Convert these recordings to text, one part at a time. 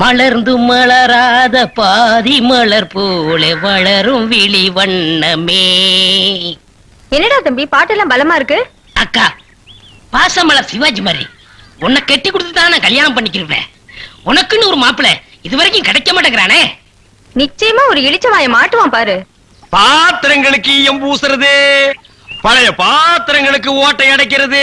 மலர்ந்து மலராத பாதி மலர் போல வளரும் விழி வண்ணமே. என்னடா தம்பி பாட்டெல்லாம் பலமா இருக்கு? அக்கா பாசமலர் சிவாஜி மாதிரி. உன்னை கட்டி கொடுத்து தான் நான் கல்யாணம் பண்ணிக்கிறேன் உனக்குன்னு ஒரு மாப்பிளை இது வரைக்கும் கிடைக்க மாட்டேங்கிறானே. நிச்சயமா ஒரு இளிச்சவாய மாட்டுவான் பாரு. பாத்திரங்களுக்கு ஈயம் பூசுறது பழைய பாத்திரங்களுக்கு ஓட்டை அடைக்கிறது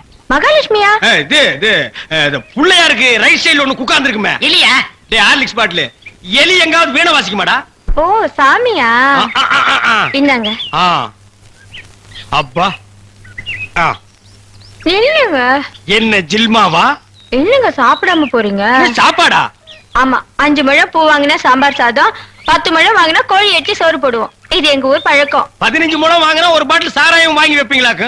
மகாலட்சுமியா? இது இது புள்ளையாருக்கு ரைட் சைடுல ஒண்ணு குக்காந்து இருக்குமே இல்லையா? டேய் ஹார்லிக்ஸ் பாட்டில். எலி எங்காவது வீணை வாசிக்குமாடா? ஓ சாமியா. இந்தாங்க. அப்பா. ஆ. இல்லங்க என்ன ஜில்மாவா? என்னங்க சாப்பிடாம போறீங்க? சாப்பாடா? ஆமா அஞ்சு முழம் பூ வாங்கினா சாம்பார் சாதம் பத்து முழம் வாங்கினா கோழி எட்டி சோறு போடுவோம். இது எங்க ஊர் பழக்கம். பதினஞ்சு முழம் வாங்கினா ஒரு பாட்டில் சாராயம் வாங்கி வைப்பீங்களாக்கு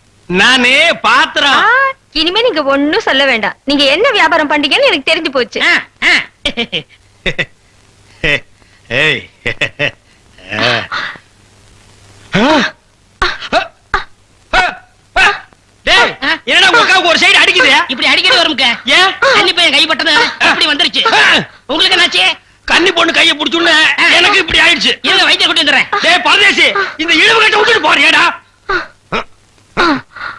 நானே பாத்திரம். இனிமே நீங்க ஒண்ணும் சொல்ல வேண்டாம். நீங்க என்ன வியாபாரம் பண்றீங்கன்னு எனக்கு தெரிஞ்சு போச்சு. என்னடா உங்க அக்காவுக்கு ஒரு சைடு அடிக்குது? இப்படி அடிக்கடி வரும்க்க. ஏன் தண்ணி பையன் கைப்பட்டது இப்படி வந்துருச்சு. உங்களுக்கு என்னாச்சு? கன்னி பொண்ணு கைய புடிச்சுன்னு எனக்கு இப்படி ஆயிடுச்சு. இருங்க வைத்திய கூட்டி வந்துடுறேன். டேய் பரதேசி இந்த இழுவு கட்ட விட்டுட்டு போறியேடா.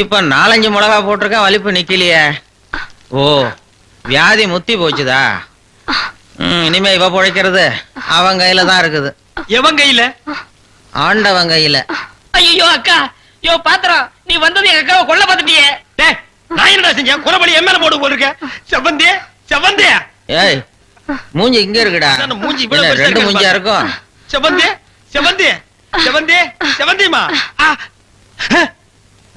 இப்ப நாலஞ்சு மிளகா போட்டிருக்கேன் வலிப்பு நிக்கலையே. ஓ வியாதி முத்தி போச்சுதா? இனிமே இவ பிழைக்கிறது. அவன் கையில தான் இருக்குது. எவன் கையில? ஆண்டவன் கையில. ஐயோ அக்கா. யோ பாத்திரம். நீ வந்தது எங்க அக்காவை கொல்ல பார்த்துட்டியே. டேய், நான் என்னடா செஞ்சேன்? குறபடி என் மேல போட்டு போயிருக்க செவந்தே செவந்தே ஏய் மூஞ்சி இங்க இருக்குடா. மூஞ்சி ரெண்டு மூஞ்சியா. இருக்கும்? செவந்தே செவந்தே செவந்தே செவந்திமா ஆ.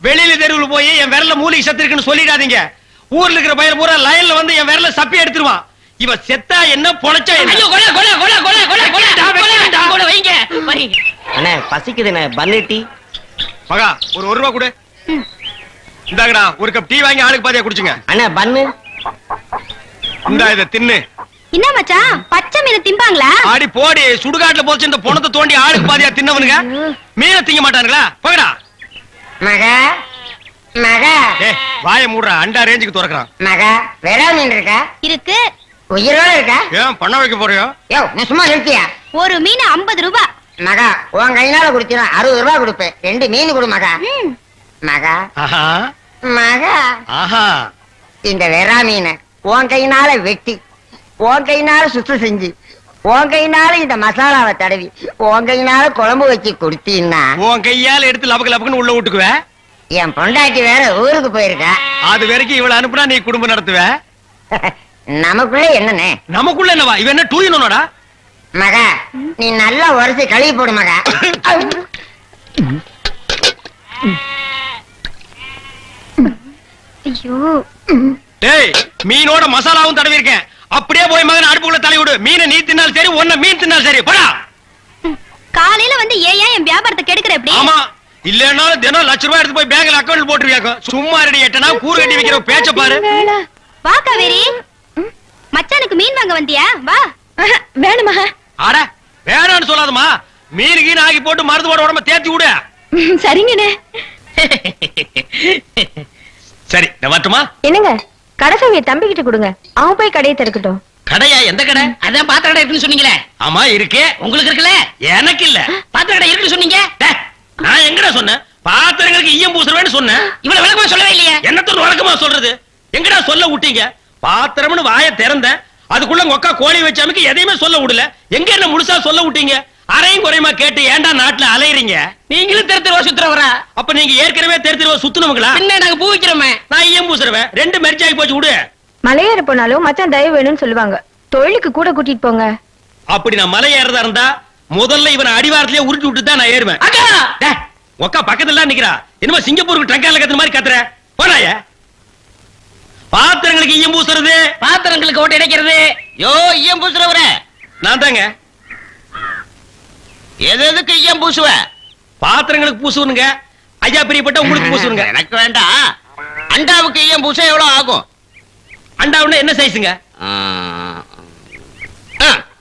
வெளியில தெருவுல போய் என் விரல்ல மூலிகை செத்து இருக்குன்னு சொல்லிடாதீங்க. ஊர்ல இருக்கிற பையன் பூரா லைன்ல வந்து என் விரல சப்பி எடுத்துருவான் இவ செத்தா என்ன பொழைச்சா அண்ணே பசிக்குதுண்ணே பன்னு டீ. மகா ஒரு ஒரு ரூபா கொடு. இந்தாங்கடா ஒரு கப் டீ வாங்கி ஆளுக்கு பாதியா குடிச்சுங்க. அண்ணே பன்னு இந்தா இத தின்னு. என்ன மச்சான் பச்சை மீன் திம்பாங்களா? ஆடி போடி சுடுகாட்டுல போச்சு இந்த பொணத்தை தோண்டி ஆளுக்கு பாதியா தின்னவனுங்க. மீனை திங்க மாட்டானுங்களா? போகடா மகா மகா. ஏ வாய மூடுறா அண்டா ரேஞ்சுக்கு துறக்குறான். மகா வெறா மீன் இருக்கா? இருக்கு. உயிரோட இருக்கா? ஏன் பண்ண வைக்க போறியோ? யோ நீ சும்மா நிறுத்தியா? ஒரு மீன் ஐம்பது ரூபாய் மகா உன் கையினால குடுத்தா அறுபது ரூபாய் கொடுப்பேன். ரெண்டு மீன் கொடு மகா. ம். மகா. ஆஹா. மகா. ஆஹா. இந்த வெறா மீனை உன் கையினால வெட்டி உன் கையினால சுத்தம் செஞ்சு உன் கையினால இந்த மசாலாவை தடவி உன் கையினால குழம்பு வச்சு கொடுத்தீன்னா உன் கையால எடுத்து லபக்கு லபக்குன்னு உள்ள விட்டுக்குவ? என் பொண்டாட்டி வேற ஊருக்கு போயிருக்கா. அது வரைக்கும் இவள அனுப்புனா நீ குடும்பம் நடத்துவ? நமக்குள்ள என்னண்ணே? நமக்குள்ள என்னவா? இவன் என்ன டூ யூனோடா மகா நீ நல்லா உரசி கழுவி போடு மகா. ஐயோ. டேய் மீனோட மசாலாவும் தடவி இருக்கேன் அப்படியே போய் மகன் தலை விடு. மீனை நீ தின்னாலும் சரி ஒன்ன மீன் தின்னாலும் சரி. போடா. காலையில வந்து ஏன் என் வியாபாரத்தை கெடுக்கிற எப்படி? ஆமா. இல்லன்னா தினம் லட்ச ரூபாய் எடுத்து போய் பேங்க்ல அக்கௌண்ட் போட்டுருவியாக்கும் சும்மா ரெடி எட்டனா கூறு கட்டி வைக்கிற பேச்ச பாரு. வா காவேரி. மச்சானுக்கு மீன் வாங்க வந்தியா? வா. வேணுமா? அட வேணான்னு சொல்லாதம்மா. மீன் கீன் ஆகி போட்டு மருந்து போட உடம்ப தேத்தி விடு. சரிங்கண்ணே. சரி நான் வரட்டுமா? என்னங்க? கடைசவிய தம்பிக்கிட்ட கொடுங்க. அவன் போய் கடையை திறக்கட்டும். கடையா? எந்த கடை? அதான் பாத்திர கடை இருக்குன்னு சொன்னீங்களே. ஆமா இருக்கே. உங்களுக்கு இருக்குல்ல? எனக்கு இல்ல. பாத்திர கடை இருக்குன்னு சொன்னீங்க? நான் எங்கடா சொன்னேன்? பாத்திரங்களுக்கு ஈயம் பூசுறவேன்னு சொன்னேன். இவ்வளவு விளக்கமா சொல்லவே இல்லையே. என்னத்தோட வழக்கமா சொல்றது? எங்கடா சொல்ல விட்டீங்க? பாத்திரம்னு வாய திறந்தேன். அதுக்குள்ள அக்கா கோழி வச்சாமிக்கு எதையுமே சொல்ல விடல. எங்க என்ன முழுசா சொல்ல விட்டீங்க? அரையும் குறையுமா கேட்டு ஏன்டா நாட்டுல அலையறீங்க? நீங்களும் தெரு தெருவா சுத்துறவரா? அப்ப நீங்க ஏற்கனவே தெரு தெருவா சுத்துனவங்களா என்ன நாங்க பூ வைக்கிறோமே. நான் ஈயம் பூசுறவன். ரெண்டு மெரிச்சு ஆகி போச்சு விடு. மலையேற போனாலும் மச்சான் தயவு வேணும்னு சொல்லுவாங்க. தொழிலுக்கு கூட கூட்டிட்டு போங்க. அப்படி நான் மலை ஏறதா இருந்தா முதல்ல இவனை அடிவாரத்திலேயே உருட்டி விட்டு தான் நான் ஏறுவேன். உக்கா பக்கத்துல தான் நிக்கிறா. என்னமோ சிங்கப்பூருக்கு ட்ரங்கால கத்துற மாதிரி கத்துற. போனாய பாத்திரங்களுக்கு ஈயம் பூசுறது. பாத்திரங்களுக்கு ஓட்டு இடைக்கிறது யோ ஈயம் பூசுறவர. நான் தாங்க. எது எதுக்கு ஈயம் பூசுவ? பாத்திரங்களுக்கு பூசுவனுங்க. ஐயா பிரியப்பட்ட உங்களுக்கு பூசுவனுங்க. எனக்கு வேண்டாம். அண்டாவுக்கு ஈயம் பூச எவ்வளவு ஆகும்? அண்டாவுன்னா என்ன சைஸுங்க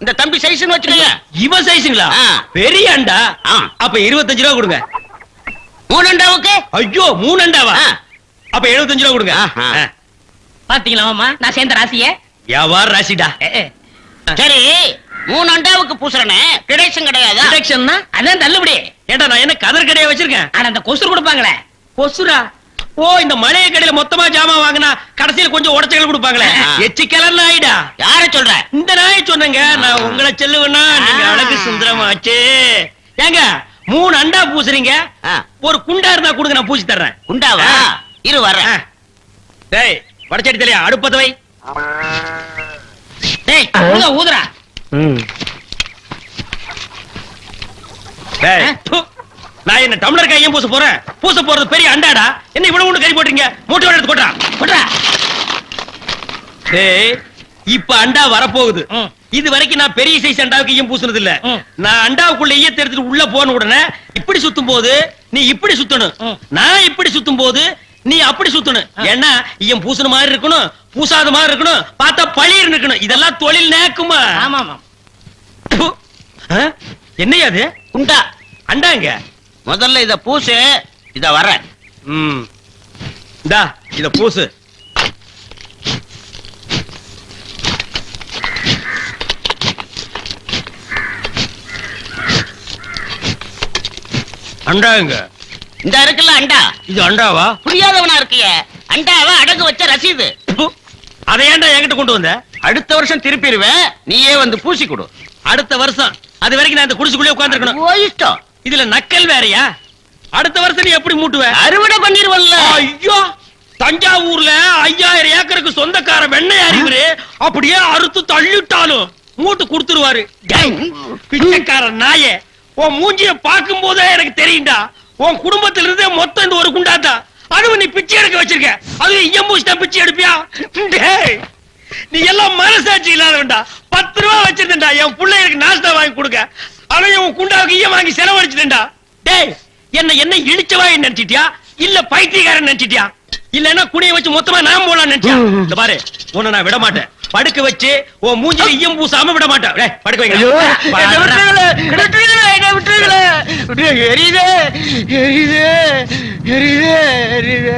இந்த தம்பி சைஸ்னு வச்சுக்கோங்க. இவ சைஸுங்களா ஆ. பெரிய அண்டா? ஆ. அப்ப இருபத்தஞ்சு ரூபா கொடுங்க. மூணு அண்டாவுக்கு? ஐயோ மூணு அண்டாவா? ஆ. அப்ப எழுபத்தஞ்சு ரூபா கொடுங்க. பாத்தீங்களா மாமா? நான் சேர்ந்த ராசிய. வியாபார ராசிடா? சரி மூணு அண்டாவுக்கு பூசுறனே. கிடைச்சும் கிடையாதா? டிடக்ஷன்னா அதான் தள்ளுபடி. ஏண்டா நான் என்ன கதர் கடையா வச்சிருக்கேன்? ஆனா அந்த கொசுறு கொடுப்பாங்களே. கொசுரா? ஓ இந்த மளிகை கடையில மொத்தமா ஜாமான் வாங்கினா கடைசியில கொஞ்சம் உடச்சல் கொடுப்பாங்களே. எச்சி கலர் நாயிடா யார சொல்ற? இந்த நாய் சொன்னங்க. நான் உங்களை செல்லுவேன்னா நீங்க. அழகு சுந்தரமாச்சே. ஏங்க மூணு அண்டா பூசுறீங்க. ஒரு குண்டா இருந்தா கொடுங்க நான் பூசி தர்றேன். குண்டாவா. இரு ஆ. டேய் வடச்சடி தலையா அடுப்பத்த வை டேய் ஊதா ஊதுறா டேய். நான் என்ன டம்ளர் கையும் பூச போறேன்? பூச போறது பெரிய அண்டாடா? என்ன இவ்வளவு ஒண்ணு கறி போட்டுறீங்க மூட்டை எடுத்து கொட்டா கொட்றா டேய் இப்ப அண்டா வரப்போகுது. இது வரைக்கும் நான் பெரிய சைஸ் அண்டாவுக்கு ஈயம் பூசுனது இல்ல. நான் அண்டாவுக்குள்ள ஈயத்தை எடுத்துட்டு உள்ள போன உடனே இப்படி சுத்தும் போது நீ இப்படி சுத்தணும். நான் இப்படி சுத்தும் போது நீ அப்படி சுத்தணும். ஏன்னா ஈயம் பூசுன மாதிரி இருக்கணும் பூசாத மாதிரி இருக்கணும் பார்த்தா பழிர் இருக்கணும் இதெல்லாம் தொழில் நேக்குமா? ஆமா? என்னய்யா அது? குண்டா அண்டாங்க முதல்ல இத பூசு இத வர்றேன் ம். இந்தா இத பூசு. அண்டாங்க இந்த இருக்குல்ல அண்டா. இது அண்டாவா? புரியாதவனா இருக்கிய. அண்டாவை அடகு வச்ச ரசீது. அதை ஏன்டா என்கிட்ட கொண்டு வந்த? அடுத்த வருஷம் திருப்பிடுவேன் நீயே வந்து பூசி கொடு. அடுத்த வருஷம் அது வரைக்கும் நான் இந்த குடிசுக்குள்ளே உட்கார்ந்திருக்கணும். ஓ இஷ்டம். இதுல நக்கல் வேறயா? அடுத்த வருஷம் நீ எப்படி மூட்டுவ? அறுவடை பண்ணிருவல்ல. ஐயோ தஞ்சாவூர்ல ஐயாயிரம் ஏக்கருக்கு சொந்தக்கார வெண்ணெய் அறிவுரு அப்படியே அறுத்து தள்ளிட்டாலும் மூட்டு கொடுத்துருவாரு. பிச்சைக்கார நாயே உன் மூஞ்சிய பார்க்கும் போதே எனக்கு தெரியும்டா. உன் குடும்பத்துல இருந்தே மொத்தம் இந்த ஒரு குண்டாத்தா? அதுவும் நீ பிச்சை எடுக்க வச்சிருக்க. அது எம்பூசி தான் பிச்சை எடுப்பியா? டேய் நீ எல்லாம் மனசாட்சி இல்லாதவன்டா. பத்து ரூபா வச்சிருந்தா என் பிள்ளைகளுக்கு நாஸ்தா வாங்கி கொடுக்க. அவன் உன் குண்டாவுக்கு ஈயம் வாங்கி செலவழிச்சிட்டா டேய் என்ன என்ன இழிச்சவா நினைச்சிட்டியா? இல்ல பைத்தியக்காரன் நினைச்சிட்டியா? இல்லன்னா குனிய வச்சு மொத்தமா நான் போலாம் நினைச்சியா இந்த பாரு உன்னை நான் விட மாட்டேன் படுக்க வச்சு உன் மூஞ்சில ஈயம் பூசாம விட மாட்டேன் டேய், படுக்க வைங்க. எரியுதே. எரியுதே. எரியுதே. எரியுதே.